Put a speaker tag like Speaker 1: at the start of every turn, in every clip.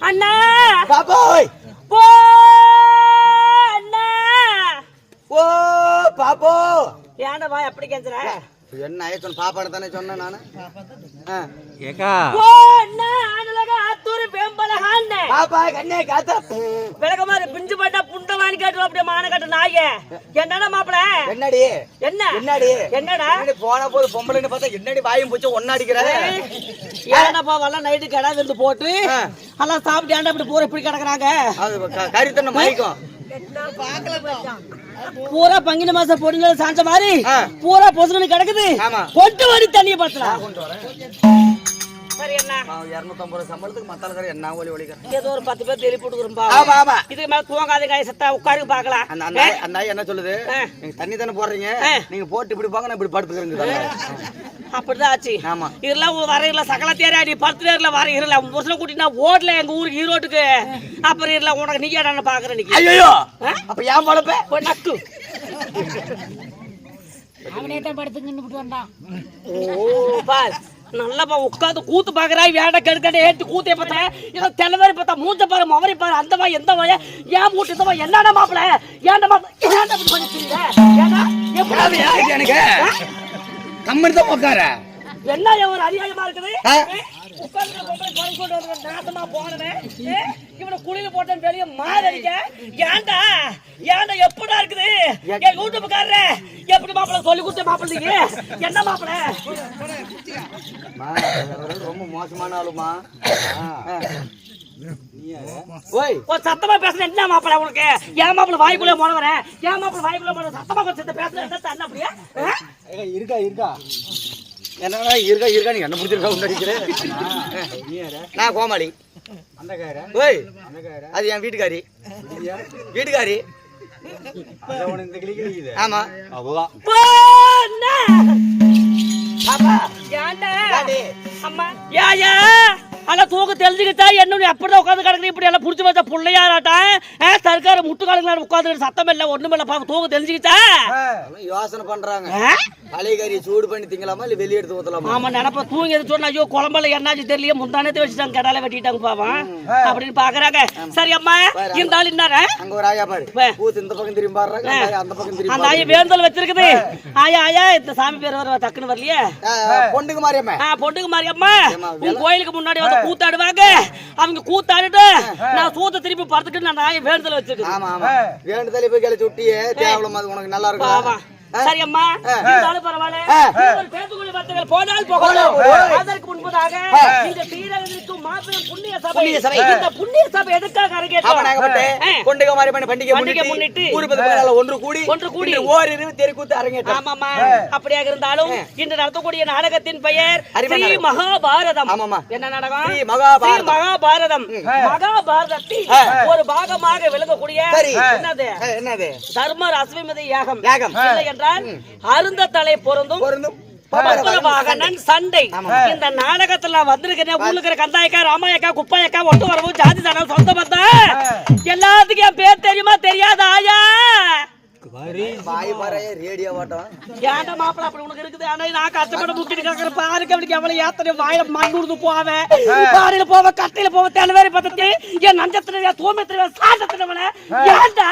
Speaker 1: அண்ணா.
Speaker 2: பாப்போய்
Speaker 1: போ அண்ணா.
Speaker 2: ஓ பாப்போ
Speaker 1: ஏன்டா வா எப்படி கேக்குற?
Speaker 2: என்ன பாப்பான்னு தானே சொன்னேன் நானு? ஆ.
Speaker 3: ஏக்கா.
Speaker 1: போ அண்ணா ஆனலக ஆத்தூர் வேம்பலக அண்ணே
Speaker 2: பாப்பா கண்ணே காத்தா.
Speaker 1: விளக்க மாதிரி பிஞ்சு பட்டா புண்டவாணி கேட்டு அப்படியே மான கட்ட நாயே. என்னடா மாப்பிள?
Speaker 2: என்னடி?
Speaker 1: என்ன?
Speaker 2: என்னடி?
Speaker 1: என்னடா?
Speaker 2: என்னடி போன போது பொம்பளைன்னு பார்த்தா என்னடி வாயும் பூச்சி ஒன்னாடிக்கிற
Speaker 1: ஏன்னப்பா வரலாம் நைட்டு கடை விருந்து போட்டு. எல்லாம் சாப்பிட்டு ஏன்டா இப்படி பூரா இப்படி கிடக்குறாங்க?
Speaker 2: அது க- கறித்தன்னை மயக்கும்
Speaker 1: பூரா பங்கின மாசம் பொடுங்க சாஞ்ச மாதிரி. பூரா பொசுன்னு கிடக்குது. கொண்டு வரி தண்ணியை பத்தலாம் சரி என்ன?
Speaker 2: சொல்லுது? தண்ணி தானே போடுறீங்க. நீங்க போட்டு இப்படி போங்க நான் இப்படி படுத்துக்கிறேங்க
Speaker 1: அப்படிதான் ஆச்சு.
Speaker 2: ஆமா.
Speaker 1: இதெல்லாம் வர இல்ல சகல தேரா நீ பத்து நேரில் வர இருல புருஷனை கூட்டினா ஓடல எங்க ஊருக்கு ஈரோட்டுக்கு அப்புறம் இல்ல உனக்கு நீ ஏடான்னு பாக்குற நீ
Speaker 2: ஐயோ அப்ப ஏன் பழப்ப
Speaker 1: நக்கு.
Speaker 4: அவனே தான் படுத்துங்கன்னு விட்டு வந்தான்.
Speaker 1: ஓ பார். நல்லப்பா உட்காந்து கூத்து பாக்குறாய் வேட கெடுக்கட ஏத்து கூத்தே பார்த்தேன் ஏதோ தெலவரி பார்த்தா மூஞ்ச பாரு மவரி பாரு அந்த வாய் எந்த வாய ஏன் மூட்டு இந்த வாய் என்னடா மாப்பிள? ஏன்டா மாப்பிள? ஏன்டா எப்படி
Speaker 2: எனக்கு? கம்மனு தான் உட்கார
Speaker 1: என்ன ஒரு அநியாயமா இருக்குது? நாசமா போனவன். இவனை குளியில போட்டேன்னு வெளிய மாறடிக்க. ஏன்டா? ஏன்டா எப்படா இருக்குது? என் யூடியூப்காரர எப்படி மாப்பிள சொல்லி கொடுத்த மாப்பிள்ளைங்க என்ன மாப்பிள?
Speaker 2: ரொம்ப மோசமான ஆளுமா ஓய்.
Speaker 1: ஒரு சத்தமா பேசுன என்ன மாப்பிள உனக்கு? ஏன் மாப்பிள வாய்க்குள்ள போனவர ஏன் மாப்பிள வாய்க்குள்ள போன சத்தமா கொஞ்சம் பேசுன என்ன அப்படியே? ஆ?
Speaker 2: இருக்கா இருக்கா? என்னடா இருக்கா இருக்கா? நீ என்ன பிடிச்சிருக்கா உண்டடிக்கிறேன் நான் கோமாளி. ஓய் அது என் வீட்டுக்காரி. வீட்டுக்காரி. ஆமா.
Speaker 1: போண்ணா.
Speaker 2: பாப்பா
Speaker 1: ஏன்டா? அம்மா யா அல தூக்க தெரிஞ்சுக்கிட்டா என்ன அப்படிதான் உட்காந்து கிடக்குற இப்படி எல்லாம் புடிச்சு வச்ச பிள்ளையாராட்டா? சர்க்கார முட்டுக்காலுங்களா உட்காந்து சத்தம் இல்ல ஒண்ணும் இல்ல பாப்பா தூக்க தெரிஞ்சுக்கிட்டா
Speaker 2: யோசனை பண்றாங்க. கறியை சூடு பண்ணி திங்கலாமா இல்ல வெளியே எடுத்து ஊத்தலாமா?
Speaker 1: ஆமா நினப்ப தூங்கி எது சொன்னா ஐயோ குழம்புல என்னாச்சு தெரியல முந்தானத்தை வச்சுட்டாங்க கடால வெட்டிட்டாங்க பாவம். அப்படின்னு பாக்குறாங்க. சரி அம்மா இந்த ஆள் இன்னார?
Speaker 2: அங்க ஒரு ஆயா பாரு. பூத்து இந்த பக்கம் திரும்பி பாடுறாங்க அந்த பக்கம் திரும்பி
Speaker 1: அந்த ஆய வேந்தல் வச்சிருக்குது. ஆயா ஆயா இந்த சாமி பேர் வர டக்குன்னு வரலையே.
Speaker 2: பொண்ணுக்கு மாறியம்மா
Speaker 1: ஆ பொண்ணுக்கு மாரியம்மா. கோயிலுக்கு முன்னாடி வந்து கூத்தாடுவாங்க. அவங்க கூத்தாடிட்டு நான் சூத்த திருப்பி படுத்துட்டு நான் நாயை வேண்டுதல் வச்சிருக்கேன்.
Speaker 2: ஆமா ஆமா. வேண்டுதலே போய் கிளச்சி விட்டியே தேவலம் அது உனக்கு நல்லா இருக்கும்
Speaker 1: சரி அம்மா இருந்தாலும் பரவாயில்ல. பேத்துக்குடி வார்த்தைகள் போனால் போகலாம் அதற்கு முன்பதாக இந்த தீரகத்திற்கும் மாபெரும் புண்ணிய சபை. இந்த புண்ணிய சபை எதுக்காக.
Speaker 2: பொண்டுக மாறி பண்ணி பண்டிகை
Speaker 1: பண்டிகை
Speaker 2: முன்னிட்டு பேரால ஒன்று கூடி
Speaker 1: ஒன்று கூடி.
Speaker 2: இன்று ஓரிரு தெருக்கூத்து அரங்கேற்றம்.
Speaker 1: ஆமாமா அப்படியாக இருந்தாலும் இன்று நடத்தக்கூடிய நாடகத்தின் பெயர் ஸ்ரீ. மகாபாரதம்.
Speaker 2: ஆமாமா.
Speaker 1: என்ன நாடகம்?
Speaker 2: ஸ்ரீ மகாபாரதம்.
Speaker 1: ஸ்ரீ மகாபாரதம் மகாபாரதத்தில். ஒரு பாகமாக விளங்கக்கூடிய. என்னது?
Speaker 2: என்னது?
Speaker 1: தர்மர் அஸ்வமதி யாகம்.
Speaker 2: யாகம்.
Speaker 1: இல்லை என்றால் அருந்த தலை பொருந்தும் சண்டை. இந்த நாடகத்துல வந்திருக்கிறேன். ஊர்ல இருக்கிற கந்தாயக்கா ராமாயக்கா குப்பாயக்கா ஒட்டு வரவும் ஜாதி தனம் சொந்த பந்தம். எல்லாத்துக்கும் என் பேர் தெரியுமா? தெரியாதா ஆயா? போவ கட்டையில போவ தெலவேரி பத்தத்தி என் நஞ்சத்தின தூமத்தின சாட்டத்தினவன ஏன்டா?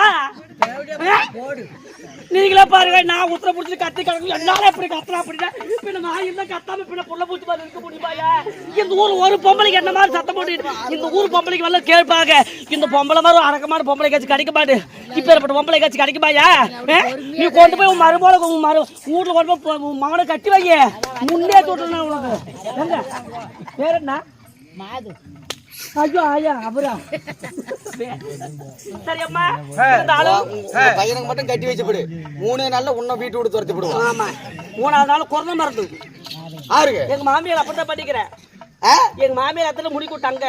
Speaker 1: நீங்களே பாருங்க நான் உத்தர புடிச்சு கத்தி கிடக்கு எல்லாரும் எப்படி கத்துறா அப்படின்னா பின்ன நான் இருந்தா கத்தாம பின்ன புள்ள பூச்சி மாதிரி இருக்க முடியுமாயா இந்த ஊர் ஒரு பொம்பளைக்கு என்ன மாதிரி சத்தம் போட்டு இந்த ஊர் பொம்பளைக்கு வரல கேட்பாங்க. இந்த பொம்பளை மாதிரி அடக்கமான பொம்பளை காட்சி கிடைக்க மாட்டு. இப்ப ஏற்பட்ட பொம்பளை காட்சி கிடைக்குமாயா நீ கொண்டு போய் உன் மருமோட உன் மரு வீட்டுல கொண்டு போய் போ- உன் மகனை கட்டி வைங்க. முன்னே தொட்டுனா உனக்கு. வேற என்ன?
Speaker 4: மாது.
Speaker 1: ஐயோ ஐயா
Speaker 2: பையனுக்கு மட்டும் கட்டி வச்சுப்படு மூணு நாள்ல உன்னை வீட்டு விட்டு துரத்தி விடுவான்.
Speaker 1: ஆமா. மூணாவது நாள் குறந்த மருந்து.
Speaker 2: ஆறுங்க
Speaker 1: எங்க மாமியார் அப்படித்தான் பண்ணிக்கிறேன்
Speaker 2: ஆ?
Speaker 1: எங்க மாமியார் அத்தனை முடிக்க விட்டாங்க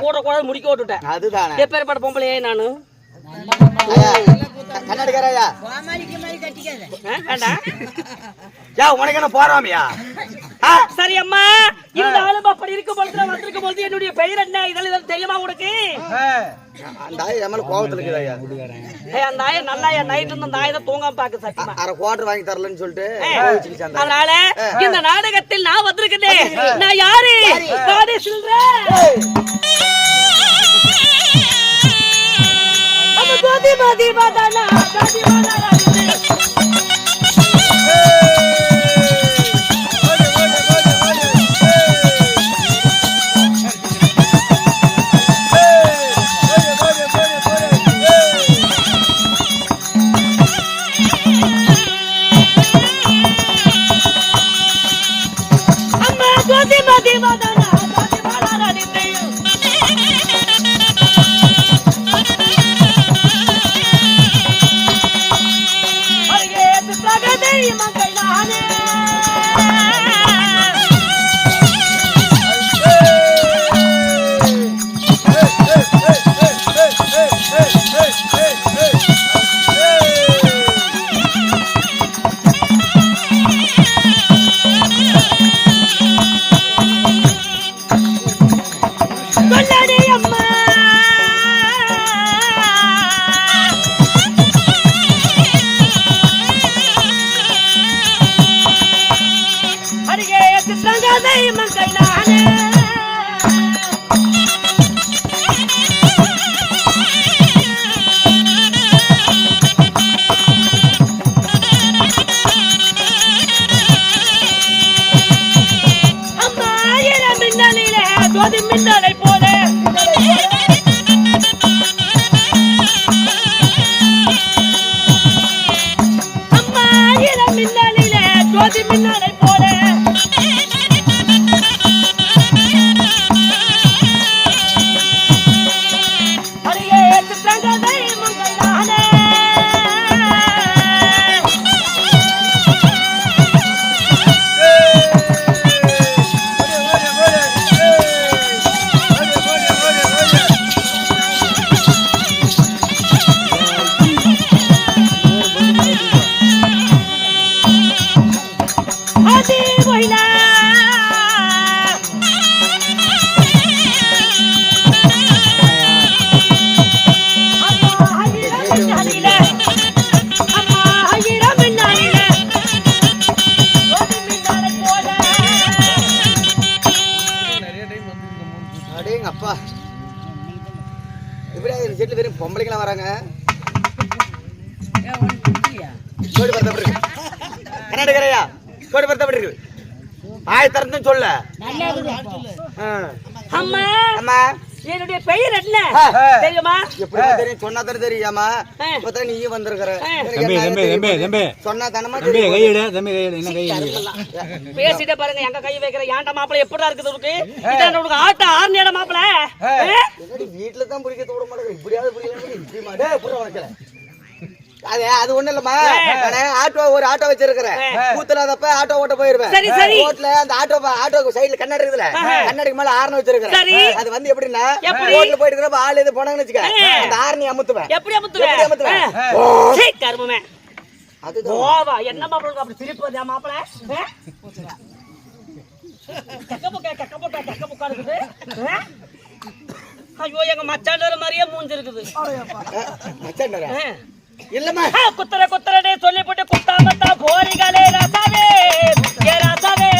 Speaker 1: கூட கூட முடிக்க விட்டுட்டேன்
Speaker 2: அதுதானே.
Speaker 1: எப்பேற்பட்ட பொம்பளையே நானு?
Speaker 2: கண்ணாடிக்காரயா? யா உனக்கு என்ன போறாமியா
Speaker 1: சரி அம்மா இருந்தாலும் அப்படி இருக்கும் பொழுது வந்திருக்கும் பொழுது என்னுடைய பெயர் என்ன? இதெல்லாம் தெரியுமா உனக்கு?
Speaker 2: அந்த ஆய் என் மேல
Speaker 1: ஏய், அந்த நாயை நல்லா என் நைட் இருந்து அந்த நாயை தான் தூங்காம பாக்கு சத்தியமா.
Speaker 2: அரை குவார்டர் வாங்கி தரலன்னு சொல்லிட்டு.
Speaker 1: அதனால இந்த நாடகத்தில் நான் வந்திருக்கேன். நான் யாரு? சொல்றேன் அந்த கோதி பாதி பாதானா காதி
Speaker 2: எப்படி தெரியும்? சொன்னா தானே தெரியாமா. இப்பதான் நீயும் வந்திருக்கிற. சொன்னா தானமா
Speaker 3: தம்பி
Speaker 2: தெரியும்?
Speaker 3: கையிட தம்பி கையிட என்ன கையிட
Speaker 1: பேசிட்டே பாருங்க எங்க கை வைக்கிற ஏன்டா மாப்பிள எப்படிடா இருக்குது உனக்கு? இதான் உனக்கு ஆட்ட ஆர்னியட மாப்பிள
Speaker 2: என்னடி வீட்டுல தான் பிடிக்க தோட மாட்டேங்குது இப்படியாவது பிடிக்கல இப்படி மாட்டே புற வளர்க்கல அது அது ஒண்ணு இல்லம்மா. நானே ஆட்டோ ஒரு ஆட்டோ வச்சிருக்கிறேன். கூத்தலாதப்ப ஆட்டோ ஓட்ட போயிருவேன். ரோட்ல அந்த ஆட்டோ ஆட்டோ சைடுல கண்ணாடி இருக்குல்ல கண்ணாடிக்கு மேல ஆரணம்
Speaker 1: சரி.
Speaker 2: வச்சிருக்கிறேன் அது வந்து எப்படின்னா
Speaker 1: எப்படி?
Speaker 2: ரோட்ல போயிட்டு இருக்கிறப்ப ஆள் எது போனாங்கன்னு வச்சுக்க அந்த ஆரணி அமுத்துவேன்.
Speaker 1: எப்படி அமுத்துவ
Speaker 2: எப்படி அமுத்துவேன்?
Speaker 1: சீ, கருமமே.
Speaker 2: அதுதான்.
Speaker 1: என்ன மாப்பிள அப்படி சிரிப்பு வருதா மாப்பிள கக்க புக்கா கக்க புக்கா கக்க புக்கா இருக்குது? ஐயோ எங்க மச்சாண்டர் மாதிரியே மூஞ்சிருக்குது.
Speaker 2: மச்சான்டா
Speaker 1: ஆ.
Speaker 2: இல்லம்மா.
Speaker 1: குத்துற குத்துறனே சொல்லி போட்டு குத்தாமத்தா போரிகளே ராசாவே ஏ ராசாவே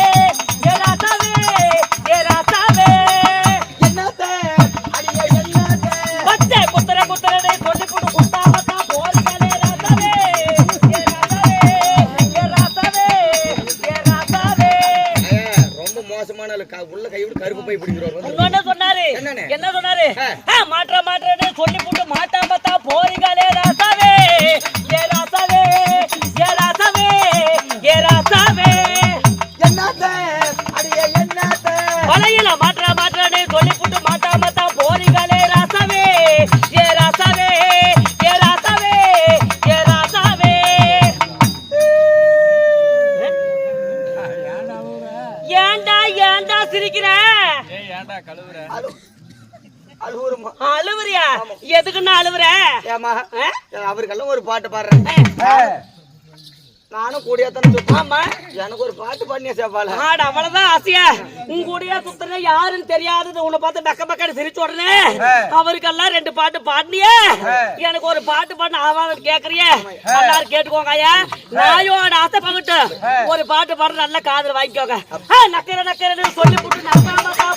Speaker 2: அழுவுறமா
Speaker 1: அழுவுறியா? எதுக்குன்னு அழுவுற?
Speaker 2: ஏமா? அவருக்கெல்லாம் ஒரு பாட்டு பாடுறேன். நானும் கூடியாத்தானே சுத்தம்
Speaker 1: ஆமா.
Speaker 2: எனக்கு ஒரு பாட்டு பண்ணிய செவ்வாழ
Speaker 1: ஆட அவ்வளவுதான் ஆசையா? உன் கூடயே சுத்துறேன் யாருன்னு தெரியாதது உன்னை பார்த்து பக்க பக்கன்னு சிரிச்ச உடனே அவருக்கெல்லாம் ரெண்டு பாட்டு பாடினியே. எனக்கு ஒரு பாட்டு பாடின ஆவாதம் கேக்குறியே? எல்லாரும் கேட்டுக்கோங்க ஐயா நாயோட ஆசை பங்கிட்டு ஒரு பாட்டு பாடுற நல்ல காதல் வாங்கிக்கோங்க. நக்கர நக்கரன்னு சொல்லி புட்டு நக்காமக்கா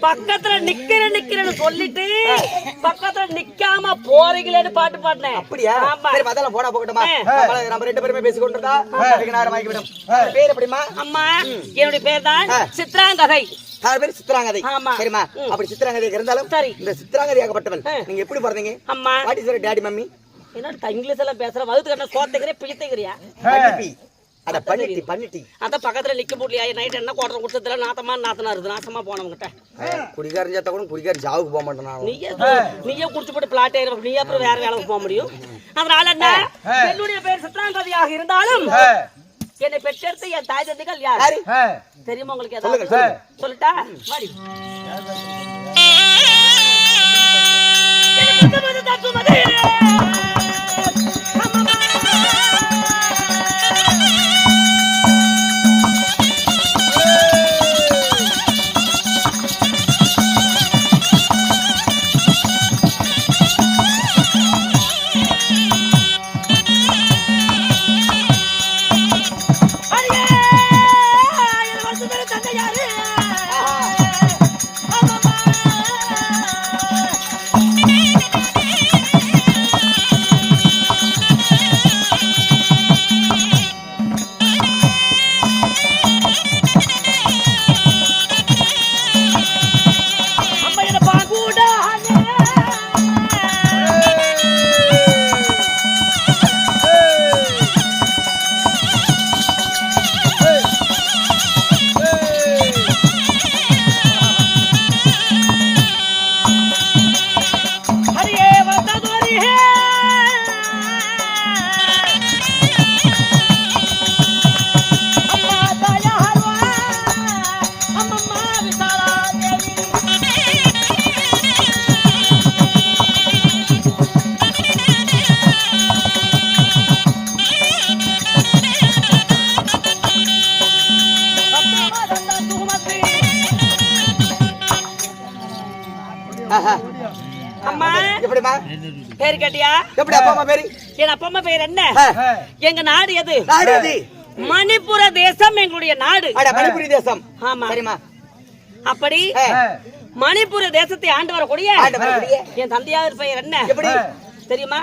Speaker 2: நக்கிறேன்
Speaker 1: பக்கத்துல
Speaker 2: ஒரு போ நீ ஐயா குறுக்க வர ஆ,
Speaker 1: பக்கத்துல நிக்கிற நிக்கிறேன்னு சொல்லிட்டு பக்கத்துல நிக்காம போறீங்களேன்னு பாட்டு பாடினேன்.
Speaker 2: அப்படியா. சரி அதெல்லாம் போடா போகட்டுமா. நம்ம ரெண்டு பேருமே பேசி கொண்டிருந்தா நேரம் வாங்கி விடும் பேர் எப்படிமா
Speaker 1: அம்மா என்னுடைய பேர் தான். சித்ராங்கதை.
Speaker 2: நாலு பேர்? சித்திராங்கதை
Speaker 1: ஆமா.
Speaker 2: சரிம்மா.
Speaker 1: ம்.
Speaker 2: அப்படி சித்திராங்கதை இருந்தாலும்
Speaker 1: சரி.
Speaker 2: இந்த சித்திராங்கதையாகப்பட்டவன்
Speaker 1: ஆ.
Speaker 2: நீங்க எப்படி பிறந்தீங்க?
Speaker 1: அம்மா.
Speaker 2: What is daddy mummy?
Speaker 1: என்ன இங்கிலீஷ் எல்லாம் பேசுற வகுத்து கட்ட சோத்துக்கிறியா பிழித்துக்கிறியா?
Speaker 2: பண்ணிட்டி அத பண்ணிட்டி பண்ணிட்டி.
Speaker 1: அதான் பக்கத்துல நிக்க முடியலையா? நைட் என்ன கோட்டை குடுத்ததுல நாத்தமா நாத்தனா இருக்குது நாசமா போனவங்கிட்ட.
Speaker 2: குடிகாரன் சேர்த்தா கூட குடிகாரன் ஜாவுக்கு போக மாட்டேன்?
Speaker 1: நீயே நீயே குடிச்சு போட்டு பிளாட் ஆயிரும் நீ அப்புறம் வேற வேலைக்கு போக முடியும். அதனால என்ன? என்னுடைய பேர் சித்ராங்கதியாக இருந்தாலும் என்னை பெற்றெடுத்து என் தாய் தந்தைகள் யார்? தெரியுமா உங்களுக்கு ஏதாவது. சொல்லட்டா? என்ன. எங்க நாடு எது? மணிப்புர தேசம் எங்களுடைய நாடு.
Speaker 2: மணிப்புரி தேசம்.
Speaker 1: ஆமா.
Speaker 2: சரிம்மா.
Speaker 1: அப்படி. மணிப்புர தேசத்தை ஆண்டு வரக்கூடிய
Speaker 2: ஆண்டு வரக்கூடிய?
Speaker 1: என் தந்தையார் பெயர் என்ன?
Speaker 2: எப்படி?
Speaker 1: தெரியுமா?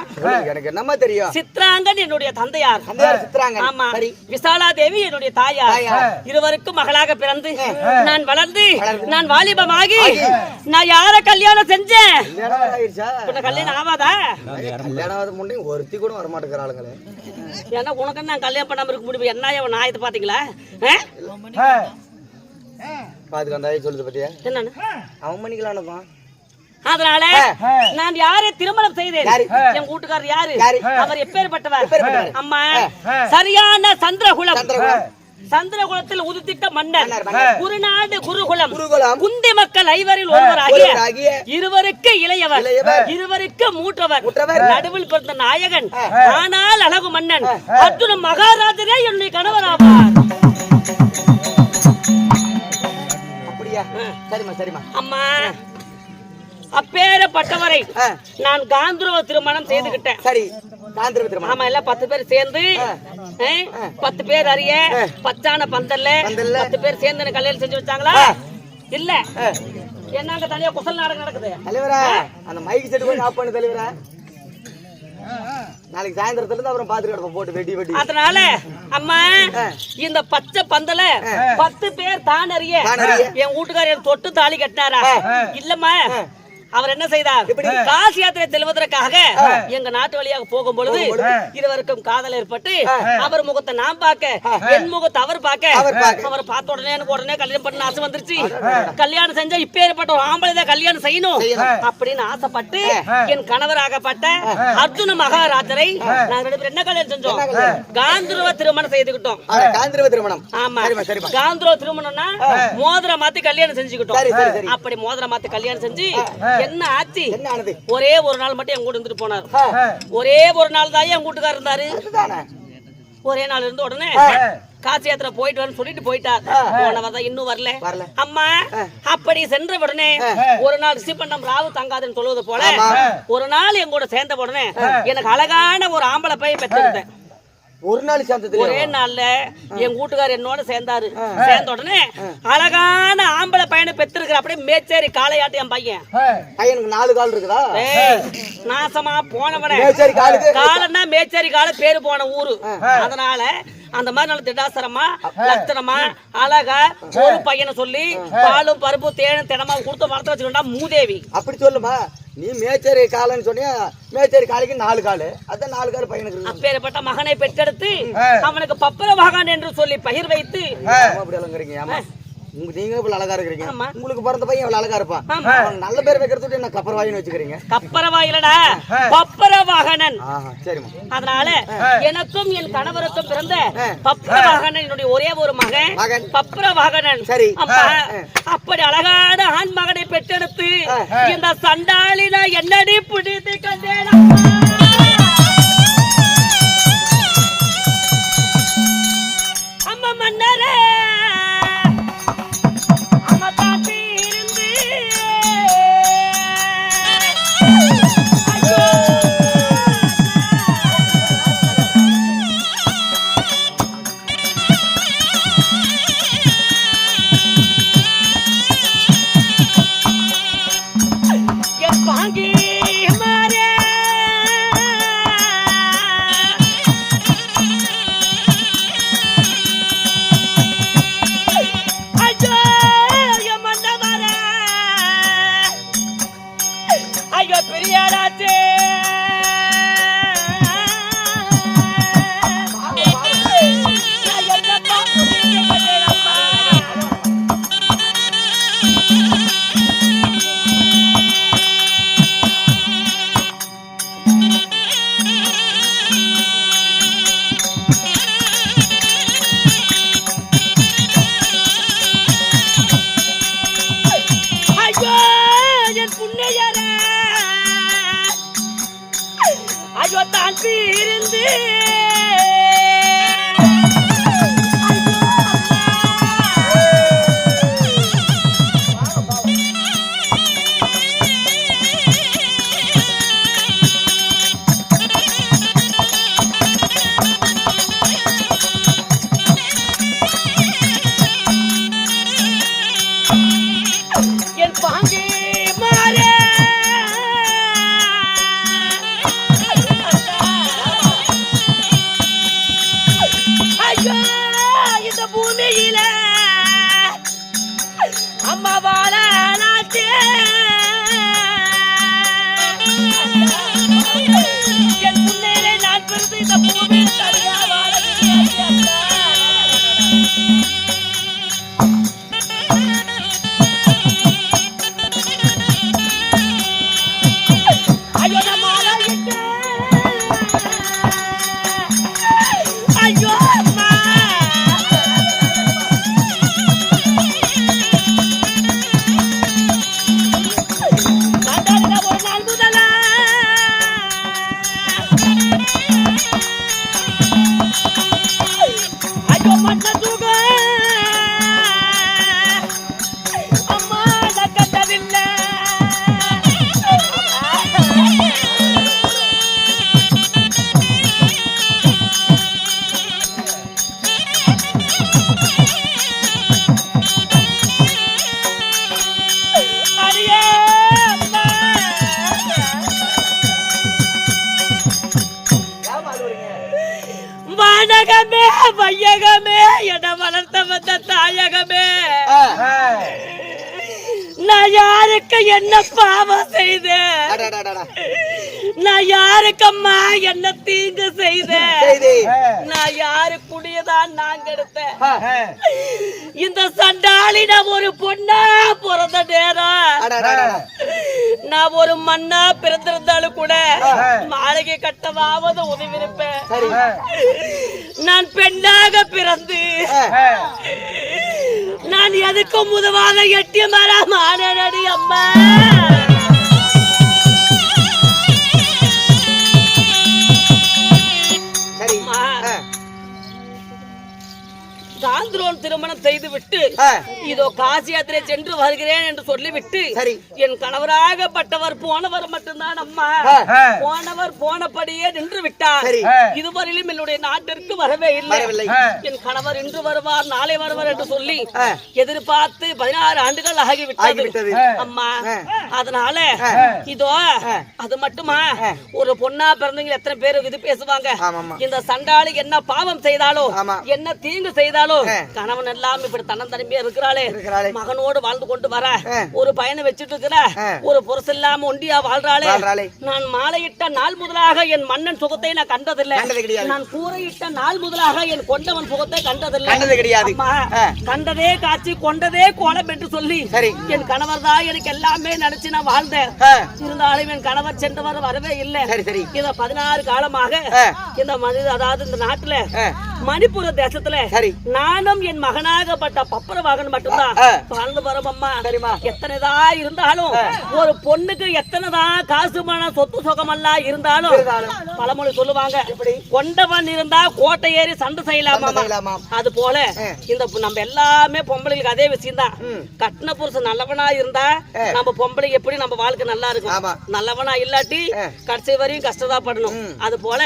Speaker 2: எனக்கு என்னம்மா தெரியும்.
Speaker 1: சித்ராங்கன் என்னுடைய தந்தையார்.
Speaker 2: தந்தையார் சித்திராங்க
Speaker 1: ஆமா.
Speaker 2: சரி.
Speaker 1: விசாலா தேவி என்னுடைய தாயார். இருவருக்கும் மகளாக பிறந்து நான் வளர்ந்து. நான் வாலிபமாகி. நான் யார கல்யாணம் செஞ்சேன்?
Speaker 2: கல்யாணம்
Speaker 1: உன்னை கல்யாணம் ஆகாதா?
Speaker 2: முன்னே ஒருத்தி கூட வர மாட்டேங்கிறாளுங்களே
Speaker 1: ஏன்னா உனக்கு நான் கல்யாணம் பண்ணாம இருக்க முடியும்? என்ன இவன் நாயத்தை பாத்தீங்களா?
Speaker 2: பாத்துக்கு அந்த சொல்லுது பத்தியா?
Speaker 1: என்னன்னு?
Speaker 2: அவன் பண்ணிக்கலான்னு
Speaker 1: அதனால நான் யாரை திருமணம் செய்தேன்? என் கூட்டுக்காரர் யாரு? அவர் எப்பேற்பட்டவர்? அம்மா சரியான சந்திரகுலம். சந்திரகுலத்தில் உதித்திட்ட மன்னர். குருநாடு குருகுலம். குந்தி மக்கள் ஐவரில் ஒருவராகிய இருவருக்கு இளையவர். இருவருக்கு மூற்றவர். நடுவில் பிறந்த நாயகன். ஆனால் அழகு மன்னன். அர்ஜுன மகாராஜரே என்னுடைய கணவர் ஆவார்
Speaker 2: அப்படியா சரிம்மா சரிம்மா.
Speaker 1: அம்மா அப்பேறப்பட்டவரை
Speaker 2: ஆ,
Speaker 1: நான் காந்துருவ திருமணம் செய்துகிட்டேன்
Speaker 2: சரி. சாயந்திரம் திரும்ப
Speaker 1: ஆமா எல்லாம் பத்து பேர் சேர்ந்து பத்து பேர் அறிய பச்சான பந்தல்ல. பத்து பேர் சேர்ந்து கல்யாணம் செஞ்சு வச்சாங்களா. இல்ல. என்னங்க தனியா குசல் நாடகம் நடக்குது?
Speaker 2: தலைவரா அந்த மைக் செட் கொஞ்சம் ஆஃப் பண்ணு தலைவரா. நாளைக்கு சாயந்தரத்துல இருந்து அப்புறம் பாத்துட்டு போட்டு வெட்டி வெட்டி.
Speaker 1: அதனால அம்மா இந்த பச்சை பந்தல பத்து பேர் தான் அறிய. என் வீட்டுக்காரர் தொட்டு தாலி கட்டினாரா? இல்லம்மா அவர் என்ன செய்தார்? காசி யாத்திரை செல்வதற்காக எங்க நாட்டு வழியாக போகும் பொழுது இருவருக்கும் காதல் ஏற்பட்டு அவர் முகத்தை நான் பார்க்க என் முகத்தை அவர் பார்க்க
Speaker 2: அவர்
Speaker 1: பார்த்த உடனே எனக்கு உடனே கல்யாணம் பண்ண ஆசை வந்துருச்சு. கல்யாணம் செஞ்சா இப்ப ஏற்பட்ட ஒரு ஆம்பளை தான் கல்யாணம் செய்யணும் அப்படின்னு ஆசைப்பட்டு என் கணவராகப்பட்ட அர்ஜுன மகாராஜரை நாங்க ரெண்டு பேரும் என்ன கல்யாணம் செஞ்சோம்? காந்திருவ திருமணம் செய்துக்கிட்டோம்.
Speaker 2: அட, காந்திரவ திருமணம்.
Speaker 1: ஆமா.
Speaker 2: சரிம்மா சரிம்மா.
Speaker 1: காந்திரோ திருமணம்னா மோதிரம் மாத்தி கல்யாணம் செஞ்சுக்கிட்டோம். அப்படி மோதிரம் மாத்தி கல்யாணம் செஞ்சு என்ன ஆச்சு? ஒரே ஒரு நாள் மட்டும் எங்க கூட இருந்துட்டு போனார். ஒரே ஒரு நாள் தான் என் வீட்டுக்காரர் இருந்தாரு. ஒரே நாள் இருந்து உடனே காசி யாத்திரை போயிட்டு வரேன்னு சொல்லிட்டு போயிட்டார். போனவர் தான் இன்னும் வரல.
Speaker 2: வரல.
Speaker 1: அம்மா அப்படி சென்ற உடனே ஒரு நாள் சிப்பண்டம் ராவு தங்காதுன்னு சொல்லுவது போல ஒரு நாள் என் கூட சேர்ந்த உடனே எனக்கு அழகான ஒரு ஆம்பளை பையன் பெற்றிருந்தேன்.
Speaker 2: ஒரு நாள் சேர்ந்ததுல
Speaker 1: ஒரே நாள்ல என் வீட்டுக்காரர் என்னோட சேர்ந்தாரு. சேர்ந்த உடனே அழகான ஆம்பளை பையனை பெற்றிருக்கிற அப்படியே மேச்சேரி காளையாட்டு என் பையன்.
Speaker 2: பையனுக்கு நாலு கால் இருக்குதா?
Speaker 1: நாசமா போனவனே.
Speaker 2: மேச்சேரி காலுக்கு.
Speaker 1: காலன்னா மேச்சேரி கால பேரு போன ஊரு. அதனால அந்த மாதிரி நல்ல திடாசரமா லட்சணமா அழகா ஒரு பையனை சொல்லி பாலும் பருப்பு தேனும் தினமா கொடுத்து வளர்த்து வச்சுக்கிட்டா மூதேவி.
Speaker 2: அப்படி சொல்லுமா? நீ மேச்சேரி காலன்னு சொன்னியா? மேச்சேரி காலுக்கு நாலு காலு. அதான் நாலு கால் பையனுக்கு
Speaker 1: அப்பேற்பட்ட மகனை பெற்றெடுத்து அவனுக்கு பப்பர மகன் என்று சொல்லி பகிர் வைத்து
Speaker 2: அப்படி அலங்கறீங்க ஆமா. உங்க நீங்க இவ்வளவு அழகா இருக்கிறீங்க.
Speaker 1: ஆமா.
Speaker 2: உங்களுக்கு பிறந்த பையன் இவ்வளவு அழகா இருப்பான்.
Speaker 1: ஆமா.
Speaker 2: அவன் நல்ல பேர் வைக்கிறது என்ன கப்பர் வாயின்னு வச்சுக்கிறீங்க?
Speaker 1: கப்பரவாயிலடா பப்பர வாகனன்.
Speaker 2: ஆஹா சரிம்மா.
Speaker 1: அதனால எனக்கும் என் கணவருக்கும் பிறந்த பப்பர வாகனன் என்னுடைய ஒரே ஒரு மகன்.
Speaker 2: மகன்.
Speaker 1: பப்பர வாகனன்.
Speaker 2: சரி.
Speaker 1: அப்பா அப்படி அழகான ஆண் மகனை பெற்றெடுத்து இந்த சண்டாளின என்னடி பிடித்து கண்டேன் அம்மா மன்னரே! Thank you. என வளர்த்த வந்த தாயகமே நான் யாருக்கு என்ன பாவம் செய்தேன். நான் யாருக்கம்மா என்ன தீங்கு செய்தேன்
Speaker 2: செய்தி.
Speaker 1: நான் யாரு குடியதான் நான் கெடுத்தேன். இந்த சண்டாளி நான் ஒரு பொண்ணா பிறந்த நேரம். நான் ஒரு மண்ணா பிறந்திருந்தாலும் கூட மாளிகை கட்டவாவது உதவிருப்பேன்
Speaker 2: சரி.
Speaker 1: நான் பெண்ணாக பிறந்து. நான் எதுக்கும் உதவாத எட்டிய மரம் ஆனடி அம்மா. திருமணம் செய்து விட்டு
Speaker 2: ஆ.
Speaker 1: இதோ காசி யாத்திரை சென்று வருகிறேன் என்று சொல்லிவிட்டு
Speaker 2: சரி.
Speaker 1: என் கணவராகப்பட்டவர் போனவர் மட்டும்தான் அம்மா. போனவர் போனபடியே நின்று விட்டார். இதுவரையிலும் என்னுடைய நாட்டிற்கு வரவே இல்லை. என் கணவர் இன்று வருவார் நாளை வருவார் என்று சொல்லி. எதிர்பார்த்து பதினாறு ஆண்டுகள் ஆகிவிட்டது. அம்மா. அதனால இதோ அது மட்டுமா ஒரு பொண்ணா பிறந்தவங்க எத்தனை பேர் இது பேசுவாங்க. இந்த சண்டாளி என்ன பாவம் செய்தாலோ. என்ன தீங்கு செய்தாலோ. கணவன் எல்லாம் இப்படி தன்னன் தனிமையா இருக்கிறாளே. மகனோடு வாழ்ந்து கொண்டு வர. ஒரு பையனை வச்சுட்டு இருக்கிற. ஒரு புருஷன் இல்லாம ஒண்டியா வாழ்றாளே. நான் மாலையிட்ட நாள் முதலாக என் மன்னன் சுகத்தை நான் கண்டதில்லை. நான் கூரையிட்ட நாள் முதலாக என் கொண்டவன் சுகத்தை கண்டதில்லை
Speaker 2: கண்டது கிடையாது.
Speaker 1: கண்டதே காட்சி கொண்டதே கோலம் என்று சொல்லி. என் கணவர் தான் எனக்கு எல்லாமே நினைச்சு நான் வாழ்ந்தேன். இருந்தாலும் என் கணவர் சென்றவர் வரவே இல்லை இத பதினாறு காலமாக. இந்த மனித அதாவது இந்த நாட்டுல. மணிப்புர தேசத்துல. நானும் என் மகனாகப்பட்ட பப்பரவாகன் மட்டும்தான். வாழ்ந்து வரோம் அம்மா
Speaker 2: சரிம்மா.
Speaker 1: எத்தனைதான் இருந்தாலும் ஒரு பொண்ணுக்கு எத்தனைதான் காசு பணம் சொத்து சுகமெல்லாம் இருந்தாலும்
Speaker 2: இருந்தாலும்.
Speaker 1: பழமொழி சொல்லுவாங்க கொண்டவன் இருந்தா கோட்டை ஏறி சண்டை செய்யலாமா. அது போல. இந்த நம்ம எல்லாமே பொம்பளைகளுக்கு அதே விஷயம் தான் கட்டின புருஷன் நல்லவனா இருந்தா நம்ம பொம்பளை எப்படி நம்ம வாழ்க்கை நல்லா. இருக்கும் நல்லவனா இல்லாட்டி. கடைசி வரையும் கஷ்டதான் படணும் அது போல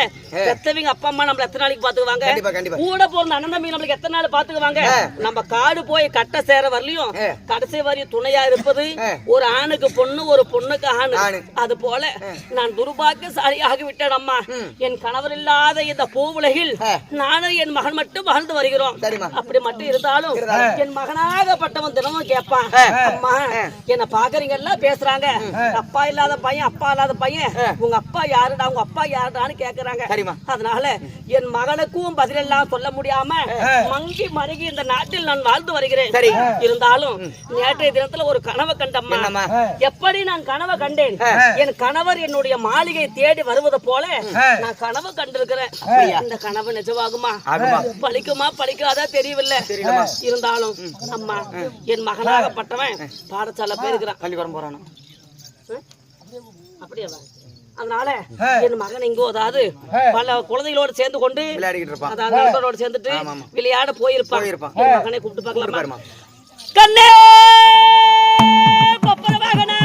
Speaker 1: பெத்தவங்க அப்பா அம்மா நம்மள எத்தனை நாளைக்கு பாத்துக்குவாங்க
Speaker 2: கண்டிப்பா.
Speaker 1: கூட பிறந்த அண்ணன் தம்பி நம்மளுக்கு எத்தனை நாள் பாத்துக்குவாங்க? நம்ம காடு போய் கட்ட சேர வரலையும். கடைசி வரையும் துணையா இருப்பது. ஒரு ஆணுக்கு பொண்ணு ஒரு பொண்ணுக்கு ஆணு. அது போல நான் துர்பாக்கியசாலியாகி விட்டேன் அம்மா என் கணவர் இல்லாத இந்த பூவுலகில். நானும் என் மகன் மட்டும் வாழ்ந்து வருகிறோம். அப்படி மட்டும் இருந்தாலும் என் மகனாகப்பட்டவன் தினமும் கேட்பான் அம்மா என்ன பாக்குறீங்க எல்லாம் பேசுறாங்க அப்பா இல்லாத பையன் அப்பா இல்லாத பையன். உங்க அப்பா யாருடா? உங்க அப்பா யாருடான்னு கேக்குறாங்க. அதனால என் மகனுக்கும் பதிலெல்லாம் சொல்ல முடியாம மங்கி மருகி இந்த நாட்டில் நான் வாழ்ந்து வருகிறேன்.
Speaker 2: சரி.
Speaker 1: இருந்தாலும் நேற்றைய தினத்துல ஒரு கனவு கண்டம்மா? எப்படி நான் கனவு கண்டேன்? என் கணவர் என்னுடைய மாளிகை தேடி வருவது போல நான் கனவு கண்டிருக்கிறேன். இந்த கனவு நிஜமாகுமா? பழிக்குமா? பழிக்காதா? தெரியவில்லை. இருந்தாலும் அம்மா என் மகனாகப்பட்டவன் பாடசாலை போயிருக்கிறான்.
Speaker 2: பள்ளிக்கூடம் போறானோ?
Speaker 1: அப்படியாவா? அதனால என் மகன் இங்கோ அதாவது பல குழந்தைகளோடு சேர்ந்து கொண்டு அதாவது நண்பரோடு சேர்ந்துட்டு. விளையாட போயிருப்பான். என் மகனை கூப்பிட்டு பார்க்கலாமா? கண்ணே! பப்பர வாகனா!